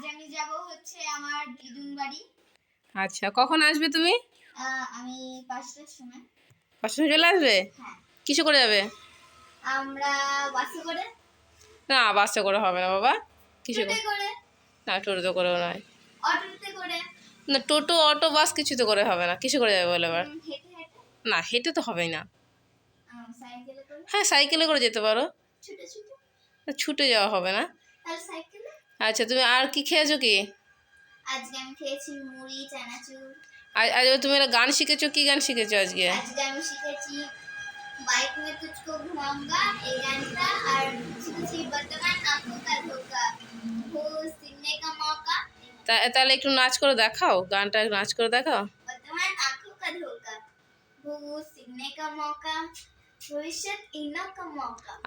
আজ আমি যাব হচ্ছে আমার দিদুন বাড়ি। আচ্ছা কখন আসবে তুমি? আমি পাঁচটার সময়। পাঁচটা সময় চলে আসবে? হ্যাঁ। কিসে করে যাবে? আমরা বাসে করে। না বাসে করে হবে না বাবা। কিসে করে। না টোটোতে করেও নয়। অটোতে করে। না টোটো অটো বাস কিছুতে করে হবে না। কিসে করে যাবে বলে এবার না হেঁটে তো হবেই না। হ্যাঁ সাইকেলে করে যেতে পারো। ছুটে যাওয়া হবে না। আচ্ছা তুমি আর কি খেয়েছো কি? আজকে আমি খেয়েছি মুড়ি চানাচুর। আজ তুমি একটা গান শিখেছো? কি গান শিখেছো আজকে? আজকে আমি শিখেছি বাইক মে এই গানটা আর শিখেছি বর্তমান কা ধোকা হো কা তাহলে একটু নাচ করে দেখাও গানটা নাচ করে দেখাও। বর্তমান কা ধোকা হো কা ভবিষ্যৎ ইনো কা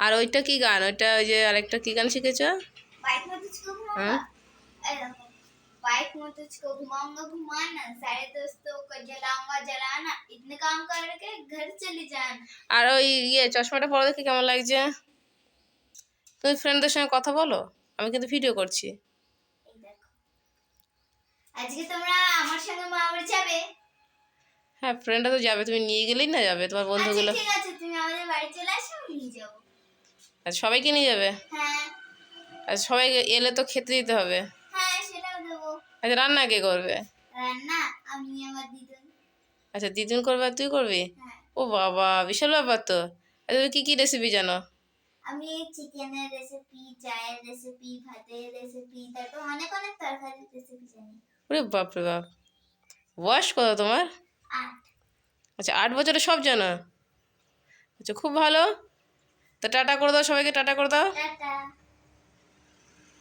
আর ওইটা কি গান? ওইটা ওই যে আরেকটা কি গান শিখেছো? बाइक में तुझको घुमाऊंगा ए देखो बाइक में तुझको घुमाऊंगा घुमाना सारे दोस्तों को जलाऊंगा जलाना इतने काम करके घर चली जाना আর ওই ইয়ে চশমাটা পরে দেখে কেমন লাগছে তুমি ফ্রেন্ডদের সঙ্গে কথা বলো আমি কিন্তু ভিডিও করছি এই দেখো আজকে তোমরা আমার সঙ্গে মা বাড়ি যাবে হ্যাঁ ফ্রেন্ডরা তো যাবে তুমি নিয়ে গেলেই না যাবে তোমার আচ্ছা বন্ধুগুলো ঠিক আছে তুমি আমাদের বাড়ি চলে আসো আমি নিয়ে যাবো আচ্ছা সবাইকে নিয়ে যাবে হ্যাঁ আর সবাই এলে তো খেতে দিতে হবে। হ্যাঁ আচ্ছা রান্না কে করবে? আচ্ছা দিদুন করবে আর তুই করবি? হ্যাঁ। ও বাবা বিশাল ব্যাপার তো। আচ্ছা তুমি কী কী রেসিপি জানো? আমি চিকেনের রেসিপি চায়ের রেসিপি ভাতের রেসিপি তারপর অনেক অনেক তরকারির রেসিপি জানি। ওরে বাপরে বাপ। বয়স কত তোমার? আট। আচ্ছা আট বছরে সব জানো? আচ্ছা খুব ভালো। তো টাটা করে দাও সবাইকে টাটা করে দাও। টাটা।